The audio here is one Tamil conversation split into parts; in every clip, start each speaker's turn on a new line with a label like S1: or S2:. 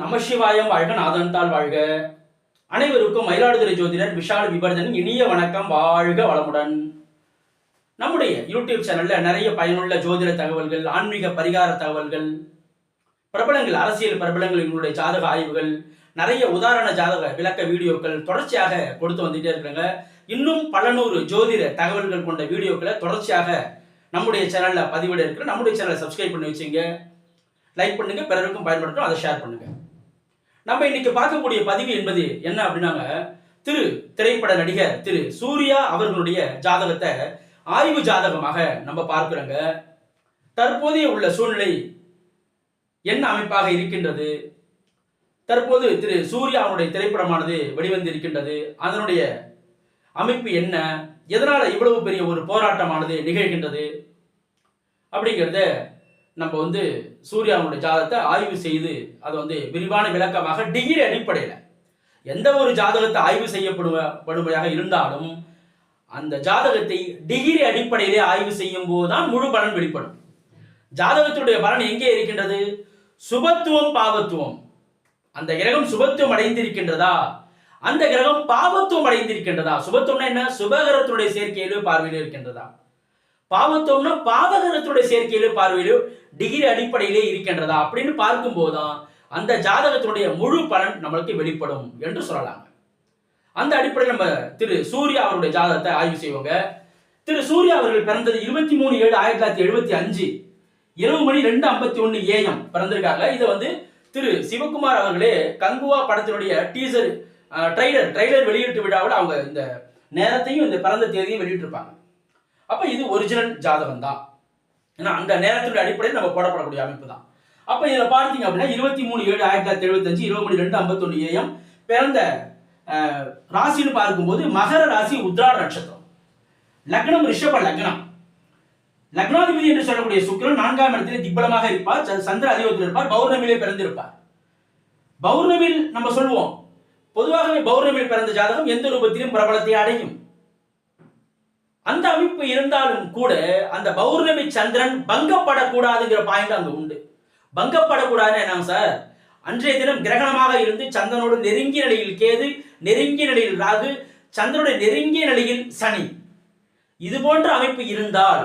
S1: நமசிவாயம் வாழ்க நாதன்தாள் வாழ்க. அனைவருக்கும் மயிலாடுதுறை ஜோதிடர் விஷால் விபர்தன் இனிய வணக்கம். வாழ்க வளமுடன். நம்முடைய யூடியூப் சேனல்ல நிறைய பயனுள்ள ஜோதிட தகவல்கள் ஆன்மீக பரிகார தகவல்கள் பிரபலங்கள் அரசியல் பிரபலங்கள் எங்களுடைய ஜாதக ஆய்வுகள் நிறைய உதாரண ஜாதக விளக்க வீடியோக்கள் தொடர்ச்சியாக கொடுத்து வந்துட்டே இருக்கிறாங்க. இன்னும் பல நூறு ஜோதிட தகவல்கள் கொண்ட வீடியோக்களை தொடர்ச்சியாக நம்முடைய சேனல்ல பதிவிட இருக்கு. நம்முடைய சேனலை சப்ஸ்கிரைப் பண்ணி வச்சுங்க. லைக் பண்ணுங்க பிறருக்கும் பயன்படுத்தும் அதை ஷேர் பண்ணுங்க. நம்ம இன்னைக்கு பார்க்கக்கூடிய பதிவு என்பது என்ன அப்படின்னாங்க திரு திரைப்பட நடிகர் திரு சூர்யா அவர்களுடைய ஜாதகத்தை ஆய்வு ஜாதகமாக நம்ம பார்க்கிறோங்க. தற்போதைய உள்ள சூழ்நிலை என்ன அமைப்பாக இருக்கின்றது? தற்போது திரு சூர்யா அவருடைய திரைப்படமானது வெளிவந்து இருக்கின்றது அதனுடைய அமைப்பு என்ன? எதனால இவ்வளவு பெரிய ஒரு போராட்டமானது நிகழ்கின்றது? அப்படிங்கிறத நம்ம வந்து சூர்யாவுடைய ஜாதகத்தை ஆய்வு செய்து அதை வந்து விரிவான விளக்கமாக டிகிரி அடிப்படையில் எந்த ஒரு ஜாதகத்தை ஆய்வு செய்யப்படுவ படுமையாக இருந்தாலும் அந்த ஜாதகத்தை டிகிரி அடிப்படையிலே ஆய்வு செய்யும் போதுதான் முழு பலன் வெளிப்படும். ஜாதகத்துடைய பலன் எங்கே இருக்கின்றது? சுபத்துவம் பாவத்துவம். அந்த கிரகம் சுபத்துவம் அடைந்திருக்கின்றதா? அந்த கிரகம் பாவத்துவம் அடைந்திருக்கின்றதா? சுபத்துவம்னா என்ன? சுபகரத்துடைய சேர்க்கையிலோ பார்வையில் இருக்கின்றதா? பாவத்தோம்னா பாவகரத்துடைய சேர்க்கையிலோ பார்வையிலோ டிகிரி அடிப்படையிலே இருக்கின்றதா? அப்படின்னு பார்க்கும்போதுதான் அந்த ஜாதகத்தினுடைய முழு பலன் நம்மளுக்கு வெளிப்படும் என்று சொல்லலாம். அந்த அடிப்படையில் நம்ம திரு சூர்யா அவருடைய ஜாதகத்தை ஆய்வு செய்வோங்க. திரு சூர்யா அவர்கள் பிறந்தது இருபத்தி மூணு ஏழு ஆயிரத்தி தொள்ளாயிரத்தி எழுபத்தி அஞ்சு. இரவு மணி ரெண்டு ஐம்பத்தி ஒன்று ஏஎம் பிறந்திருக்காங்க. இதை வந்து திரு சிவகுமார் அவர்களே கங்குவா படத்தினுடைய டீசர் ட்ரைலர் ட்ரைலர் வெளியீட்டு விழாவில் அவங்க இந்த நேரத்தையும் இந்த பிறந்த தேதியும் வெளியிட்டிருப்பாங்க. அப்போ இது ஒரிஜினல் ஜாதகம் தான் ஏன்னா அந்த நேரத்தினுடைய அடிப்படையில் நம்ம போடப்படக்கூடிய அமைப்பு தான் அப்போ இதில் பார்த்தீங்க அப்படின்னா இருபத்தி மூணு ஏழு ஆயிரத்தி தொள்ளாயிரத்தி எழுபத்தஞ்சு இருபது மணி ரெண்டு ஐம்பத்தொன்று ஏஎம் பிறந்த ராசின்னு பார்க்கும்போது மகர ராசி உத்ராட நட்சத்திரம். லக்னம் ரிஷப லக்னம். லக்னாதிபதி என்று சொல்லக்கூடிய சுக்கரன் நான்காம் இடத்திலே திப்பலமாக இருப்பார். சந்திர அதிபத்தில் இருப்பார். பௌர்ணமியிலே பிறந்திருப்பார். பௌர்ணமியில் நம்ம சொல்லுவோம் பொதுவாகவே பௌர்ணமியில் பிறந்த ஜாதகம் எந்த ரூபத்திலும் பிரபலத்தை அடையும். அந்த அமைப்பு இருந்தாலும் கூட அந்த பௌர்ணமி சந்திரன் பங்கப்படக்கூடாதுங்கிற பாயிண்ட் அங்க உண்டு. பங்கப்படக்கூடாதுன்னு என்ன சார்? அன்றைய தினம் கிரகணமாக இருந்து சந்திரனோடு நெருங்கிய நிலையில் கேது நெருங்கிய நிலையில் ராகு சந்திரனுடைய நெருங்கிய நிலையில் சனி. இது போன்ற அமைப்பு இருந்தால்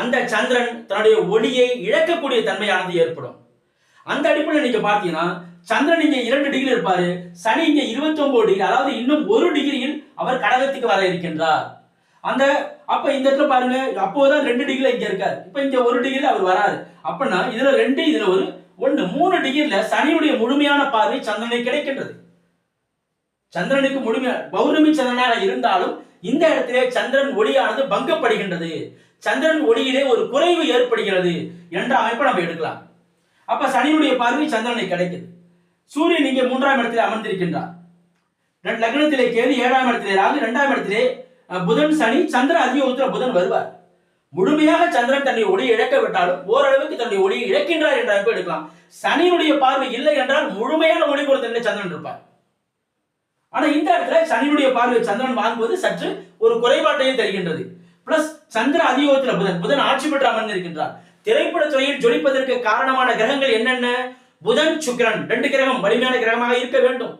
S1: அந்த சந்திரன் தன்னுடைய ஒளியை இழக்கக்கூடிய தன்மையானது ஏற்படும். அந்த அடிப்படையில் நீங்க பார்த்தீங்கன்னா சந்திரன் இங்க இரண்டு டிகிரி இருப்பாரு சனி இங்க இருபத்தி ஒன்பது டிகிரி அதாவது இன்னும் ஒரு டிகிரியில் அவர் கடகத்துக்கு வர இருக்கின்றார். அந்த அப்ப இந்த இடத்துல பாருங்க அப்போதான் ரெண்டு டிகிரில இங்க இருக்காரு. இப்ப இங்க ஒரு டிகிரில அவர் வராரு. அப்படின்னா இதுல ரெண்டு இதுல ஒரு ஒண்ணு. மூணு டிகிரில சனியுடைய முழுமையான பார்வை சந்திரனை கிடைக்கின்றது. சந்திரனுக்கு முழுமையான பௌர்ணமி சந்திரனாக இருந்தாலும் இந்த இடத்திலே சந்திரன் ஒளியானது பங்கப்படுகின்றது. சந்திரன் ஒளியிலே ஒரு குறைவு ஏற்படுகிறது என்ற அமைப்பை நம்ம எடுக்கலாம். அப்ப சனியுடைய பார்வை சந்திரனை கிடைக்குது. சூரியன் இங்கே மூன்றாம் இடத்திலே அமர்ந்திருக்கின்றார். ரெண்டு லக்னத்திலே கேது ஏழாம் இடத்திலே ராகு இரண்டாம் இடத்திலே புதன் சனி சந்திர அதியோகத்துல புதன் வருவார். முழுமையாக சந்திரன் தன்னை ஒளியை இழக்க விட்டாலும் ஓரளவுக்கு தன்னுடைய ஒளியை இழக்கின்றார் என்ற அமைப்பு எடுக்கலாம். சனியினுடைய பார்வை இல்லை என்றால் முழுமையான ஒளி கொடுத்த சந்திரன் இருப்பார். ஆனா இந்த இடத்துல சனியுடைய பார்வை சந்திரன் வாங்குவது சற்று ஒரு குறைபாட்டையும் தருகின்றது. பிளஸ் சந்திர அதியோகத்துல புதன் புதன் ஆட்சி பெற்று அமர்ந்திருக்கின்றார் திரைப்பட துறையில் ஜொலிப்பதற்கு காரணமான கிரகங்கள் என்னென்ன? புதன் சுக்கிரன் ரெண்டு கிரகம் வலிமையான கிரகமாக இருக்க வேண்டும்.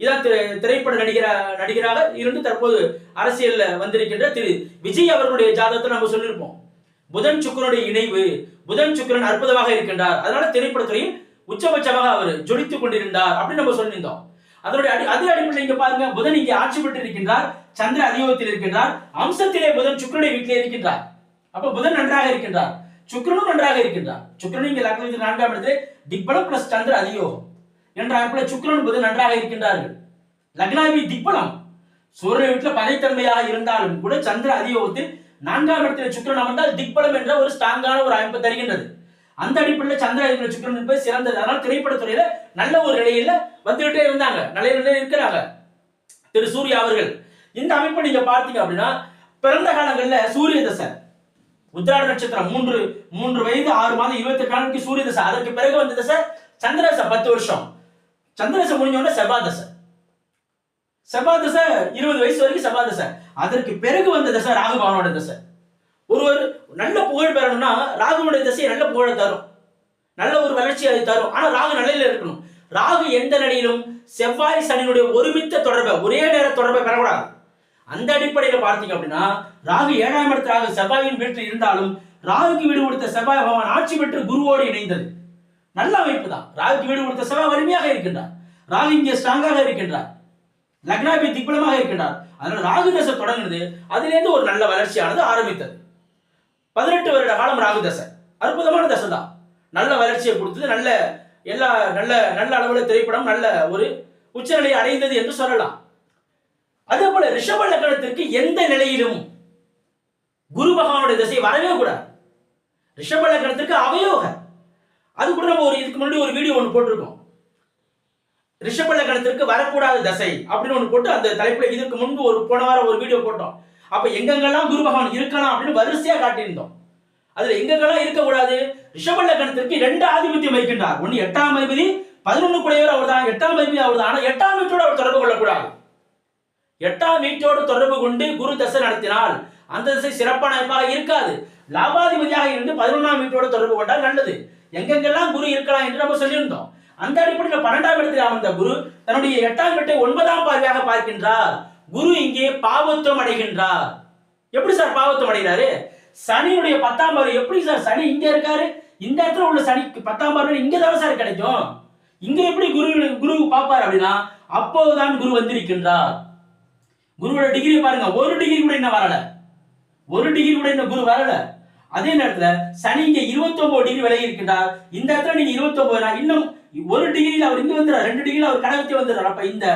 S1: இதான் திரை- திரைப்பட நடிகர நடிகராக இருந்து தற்போது அரசியல்ல வந்திருக்கின்ற திரு. விஜய் அவர்களுடைய ஜாதகத்தை நம்ம சொல்லியிருப்போம் புதன் சுக்கிரனுடைய இணைவு புதன் சுக்கிரன் அற்புதமாக இருக்கின்றார். அதனால திரைப்படத்துறையில் உச்சபட்சமாக அவர் ஜொலித்துக் கொண்டிருந்தார் அப்படின்னு நம்ம சொல்லியிருந்தோம். அதனுடைய அடி அதே அடிப்படையில் இங்க பாருங்க புதன் இங்கே ஆட்சி பெற்று இருக்கின்றார் சந்திர அதியோகத்தில் இருக்கின்றார் அம்சத்திலே புதன் சுக்கிரனுடைய வீட்டிலே இருக்கின்றார். அப்ப புதன் நன்றாக இருக்கின்றார். சுக்கிரனும் நன்றாக இருக்கின்றார். சுக்கரன் இங்கே லக்னத்தில் நான்காம் இடத்திலே திக்பலம் பிளஸ் சந்திர அதியோகம். என்ற அமைப்பில் சுக்கரன் புதன் நன்றாக இருக்கின்றார்கள். லக்னாபி திக்பலம். சூரிய வீட்டில் பகைத்தன்மையாக இருந்தாலும் கூட சந்திர அதியோகத்தில் நான்காம் இடத்தில் சுக்கரன் அமர்ந்தால் திக்பலம் என்ற ஒரு ஸ்ட்ராங்கான ஒரு அமைப்பு தருகின்றது. அந்த அடிப்படையில் சந்திர அதிபதி சுக்கரன் என்பது சிறந்தது. அதனால் திரைப்படத்துறையில நல்ல ஒரு நிலையில வந்துகிட்டே இருந்தாங்க. நல்ல நிலையில இருக்கிறாங்க. திரு சூர்யா அவர்கள். இந்த அமைப்பை நீங்க பார்த்தீங்க அப்படின்னா பிறந்த காலங்கள்ல சூரிய தசை உத்திராட நட்சத்திரம் மூன்று மூன்று வயது ஆறு மாதம் இருபத்தி எட்டு நாளைக்கு சூரிய தசை அதற்கு பிறகு வந்த தசை சந்திர தசை பத்து வருஷம். சந்திரசை முடிஞ்சோடனே முடிஞ்ச உடனே செவ்வாய் தசை செவ்வாய் தசை இருபது வயசு வரைக்கும் செவ்வாய் தசை அதற்கு பிறகு வந்த தசை ராகுபவனோட தசை. ஒருவர் நல்ல புகழ் பெறணும்னா ராகுனுடைய தசையை நல்ல புகழை தரும். நல்ல ஒரு வளர்ச்சி அது தரும். ஆனால் ராகு நிலையில இருக்கணும். ராகு எந்த நிலையிலும் செவ்வாய் சனியினுடைய ஒருமித்த தொடர்பை ஒரே நேர தொடர்பை பெறக்கூடாது. அந்த அடிப்படையில் பார்த்தீங்க அப்படின்னா ராகு ஏழாம் இடத்து ராகு செவ்வாயின் வீட்டில் இருந்தாலும் ராகுக்கு வீடு கொடுத்த செவ்வாய் பகவான் ஆட்சி பெற்று குருவோடு இணைந்தது. நல்ல அமைப்பு தான். ராகுக்கு வீடு கொடுத்த செவ்வாய் வலிமையாக இருக்கின்றார். ராகு இங்கே ஸ்ட்ராங்காக இருக்கின்றார். லக்னாபி திக்பலமாக இருக்கின்றார். அதனால ராகு தசை தொடங்கினது அதிலிருந்து ஒரு நல்ல வளர்ச்சியானது ஆரம்பித்தது. பதினெட்டு வருட காலம் ராகு தசை. அற்புதமான தசை தான். நல்ல வளர்ச்சியை கொடுத்தது. நல்ல எல்லா நல்ல நல்ல அளவுல திரைப்படம் நல்ல ஒரு உச்சநிலையை அடைந்தது என்று சொல்லலாம். அதே போல ரிஷப லக்னத்திற்கு எந்த நிலையிலும் குரு பகவானுடைய திசை வரவே கூடாது. ரிஷப லக்னத்திற்கு அவயோகம். அது கூட நம்ம ஒரு இதுக்கு முன்னாடி ஒரு வீடியோ ஒன்று போட்டிருக்கோம். ரிஷப லக்னத்திற்கு வரக்கூடாத தசை அப்படின்னு ஒன்று போட்டு அந்த தலைப்பில் இதுக்கு முன்பு ஒரு போன வாரம் ஒரு வீடியோ போட்டோம். அப்போ எங்கெங்கெல்லாம் குரு பகவான் இருக்கலாம் அப்படின்னு வரிசையாக காட்டியிருந்தோம். அதுல எங்கெங்கெல்லாம் இருக்கக்கூடாது? ரிஷப லக்னத்திற்கு ரெண்டு ஆதிபத்தியம் வைக்கின்றார் ஒன்று எட்டாம் அதிபதி பதினொன்று கூடையவர் அவர் தான் எட்டாம் அதிபதி அவர் தான் ஆனால் எட்டாம் வீட்டோடு அவர் தொடர்பு கொள்ளக்கூடாது. எட்டாம் வீட்டோடு தொடர்பு கொண்டு குரு தசை நடத்தினால் அந்த திசை சிறப்பான இருக்காது. லாபாதிபதியாக இருந்து பதினொன்றாம் வீட்டோடு தொடர்பு கொண்டால் நல்லது. எங்கெங்கெல்லாம் குரு இருக்கலாம் என்று நம்ம சொல்லியிருந்தோம். அந்த அடிப்படையில் பன்னெண்டாம் இடத்தில் அமர்ந்த குரு தன்னுடைய எட்டாம் வீட்டை ஒன்பதாம் பார்வையாக பார்க்கின்றார். குரு இங்கே பாவத்துவம் அடைகின்றார். எப்படி சார் பாவத்துவம் அடைகிறாரு? சனியுடைய பத்தாம் பார்வை எப்படி சார்? சனி இங்க இருக்காரு. இந்த இடத்துல உள்ள சனி பத்தாம் பார்வை இங்க தான் சார் கிடைக்கும். இங்க எப்படி குரு குரு பார்ப்பார் அப்படின்னா அப்போதுதான் குரு வந்திருக்கின்றார். குருவோட டிகிரி பாருங்க ஒரு டிகிரி கூட இன்னும் வரல. ஒரு டிகிரி கூட இன்னும் குரு வரல. அதே நேரத்துல சனி இங்க 29 டிகிரி விலகி இருக்கின்றார். இந்த இடத்துல நீங்க 29 இன்னும் ஒரு டிகிரியில் அவர் இங்க வந்துடுறார். ரெண்டு டிகிரியில் அவர் கடவுத்தி வந்துடுறார். அப்ப இந்த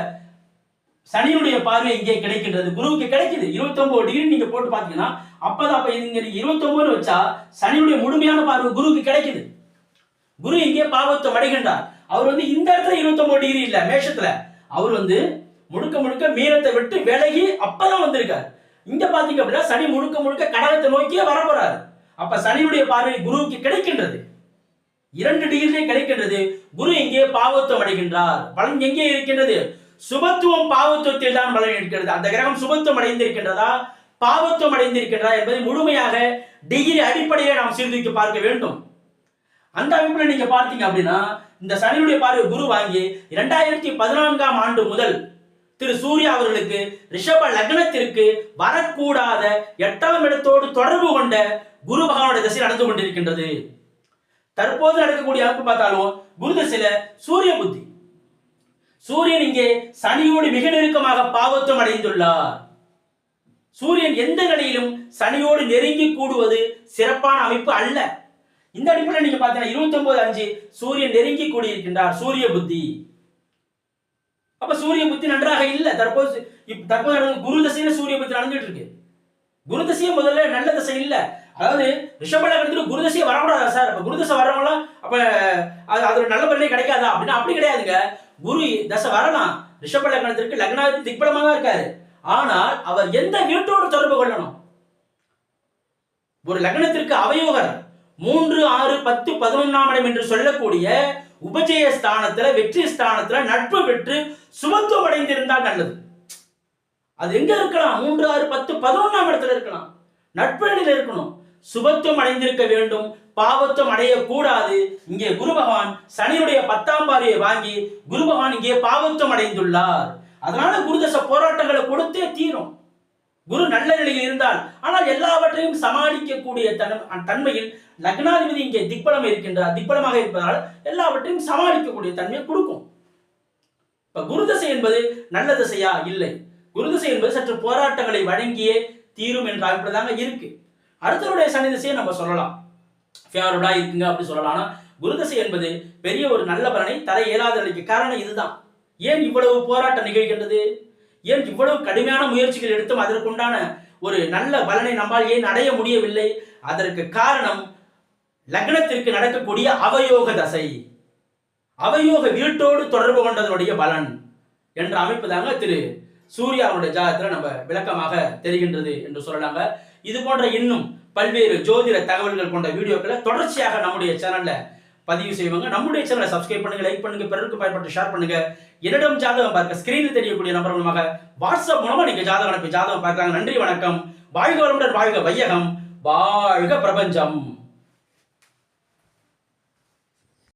S1: சனியுடைய பார்வை இங்கே கிடைக்கின்றது. குருவுக்கு கிடைக்குது. 29 டிகிரி நீங்க போட்டு பாத்தீங்கன்னா அப்பதான் அப்ப இங்க நீங்க 29 வச்சா சனியுடைய முழுமையான பார்வை குருவுக்கு கிடைக்குது. குரு இங்கே பாவத்தை வடைகின்றார் அவர் வந்து இந்த இடத்துல 29 டிகிரி இல்ல மேஷத்துல. அவர் வந்து முழுக்க முழுக்க மீனத்தை விட்டு விலகி அப்பதான் வந்திருக்காரு. இங்க பாத்தீங்க அப்படின்னா சனி முழுக்க முழுக்க கடகத்தை நோக்கியே வரப்போறாரு. அப்ப சனியுடைய பார்வை குருவுக்கு கிடைக்கின்றது. இரண்டு டிகிரிலே கிடைக்கின்றது. குரு எங்கே பாவத்துவம் அடைகின்றார். பலன் எங்கே இருக்கின்றது? சுபத்துவம் பாவத்துவத்தில் தான் பலன் இருக்கிறது. அந்த கிரகம் சுபத்துவம் அடைந்திருக்கின்றதா? பாவத்துவம் அடைந்திருக்கின்றதா என்பதை முழுமையாக டிகிரி அடிப்படையில் நாம் சீர்தூக்கி பார்க்க வேண்டும். அந்த அமைப்புல நீங்க பார்த்தீங்க அப்படின்னா இந்த சனியுடைய பார்வை குரு வாங்கி இரண்டாயிரத்தி பதினான்காம் ஆண்டு முதல் திரு சூர்யா அவர்களுக்கு ரிஷப லக்னத்திற்கு வரக்கூடாத எட்டாம் இடத்தோடு தொடர்பு கொண்ட குரு பகவானுடைய திசை நடந்து கொண்டிருக்கின்றது. தற்போது நடக்கக்கூடிய அமைப்பு பார்த்தாலும் குரு திசையில சூரிய புத்தி. சூரியன் இங்கே சனியோடு மிக நெருக்கமாக பாவத்துவம் அடைந்துள்ளார். சூரியன் எந்த நிலையிலும் சனியோடு நெருங்கி கூடுவது சிறப்பான அமைப்பு அல்ல. இந்த அடிப்படையில் நீங்க பார்த்தீங்கன்னா இருபத்தி ஒன்பது அஞ்சு சூரியன் நெருங்கி கூடியிருக்கின்றார் சூரிய புத்தி. அப்ப சூரிய புத்தி நன்றாக இல்லை. தற்போது தற்போது நடந்து குரு தசையில சூரிய புத்தி நடந்துட்டு இருக்கு. குரு தசையே முதல்ல நல்ல தசை இல்லை. அதாவது ரிஷபலகணத்துல குரு குருதசையை வரக்கூடாதா சார்? அப்ப குருதசை வரவங்களாம் அப்ப அது அதோட நல்ல பலனே கிடைக்காதா? அப்படின்னா அப்படி கிடையாதுங்க. குரு தசை வரலாம். ரிஷபலகணத்திற்கு லக்னாதிபதி திக்பலமாக தான் இருக்காரு. ஆனால் அவர் எந்த வீட்டோடு தொடர்பு கொள்ளணும்? ஒரு லக்னத்திற்கு அவயோகர் மூன்று ஆறு பத்து பதினொன்னாம் இடம் என்று சொல்லக்கூடிய உபஜய ஸ்தானத்துல வெற்றி ஸ்தானத்துல நட்பு பெற்று சுமத்துவம் அடைந்திருந்தால் நல்லது. அது எங்க இருக்கலாம்? மூன்று ஆறு பத்து பதினொன்னாம் இடத்துல இருக்கலாம். நட்பு நிலையில இருக்கணும். சுபத்துவம் அடைந்திருக்க வேண்டும் பாவத்துவம் அடையக்கூடாது. இங்கே குரு பகவான் சனியுடைய பத்தாம் பார்வையை வாங்கி குரு பகவான் இங்கே பாவத்துவம் அடைந்துள்ளார். அதனால குருதச போராட்டங்களை கொடுத்தே தீரும். குரு நல்ல நிலையில் இருந்தால் ஆனால் எல்லாவற்றையும் சமாளிக்கக்கூடிய தன் தன்மையில் லக்னாதிபதி இங்கே திக்பலம் இருக்கின்றார். திக்பலமாக இருப்பதால் எல்லாவற்றையும் சமாளிக்கக்கூடிய தன்மையை கொடுக்கும். இப்ப குருதசை என்பது நல்ல திசையா? இல்லை. குருதசை என்பது சற்று போராட்டங்களை வழங்கியே தீரும் என்ற அபிப்பிராயம் இருக்கு. அடுத்தவருடைய சனி திசையை நம்ம சொல்லலாம். ஃபேவரபுளா இருக்குங்க அப்படின்னு சொல்லலாம். ஆனால் குருதசை என்பது பெரிய ஒரு நல்ல பலனை தர இயலாத நிலைக்கு காரணம் இதுதான். ஏன் இவ்வளவு போராட்டம் நிகழ்கின்றது? ஏன் இவ்வளவு கடுமையான முயற்சிகள் எடுத்தும் அதற்குண்டான ஒரு நல்ல பலனை நம்மால் ஏன் அடைய முடியவில்லை? அதற்கு காரணம் லக்னத்திற்கு நடக்கக்கூடிய அவயோக தசை. அவயோக வீட்டோடு தொடர்பு கொண்டதனுடைய பலன் என்ற அமைப்பு தாங்க திரு சூர்யாவுடைய ஜாதகத்தில் நம்ம விளக்கமாக தெரிகின்றது என்று சொல்லலாங்க. இது போன்ற இன்னும் பல்வேறு ஜோதிட தகவல்கள் கொண்ட வீடியோக்களை தொடர்ச்சியாக நம்முடைய சேனல்ல பதிவு செய்வாங்க. நம்முடைய சேனலை சப்ஸ்கிரைப் பண்ணுங்க லைக் பண்ணுங்க பிறருக்கு பயன்பட்டு ஷேர் பண்ணுங்க. என்னிடம் ஜாதகம் பார்க்க ஸ்கிரீனில் தெரியக்கூடிய நம்பர் மூலமாக வாட்ஸ்அப் மூலமா நீங்க ஜாதகம் அனுப்பி ஜாதகம் பார்க்கலாங்க. நன்றி வணக்கம். வாழ்க வளமுடன் வாழ்க வையகம். வாழ்க பிரபஞ்சம்.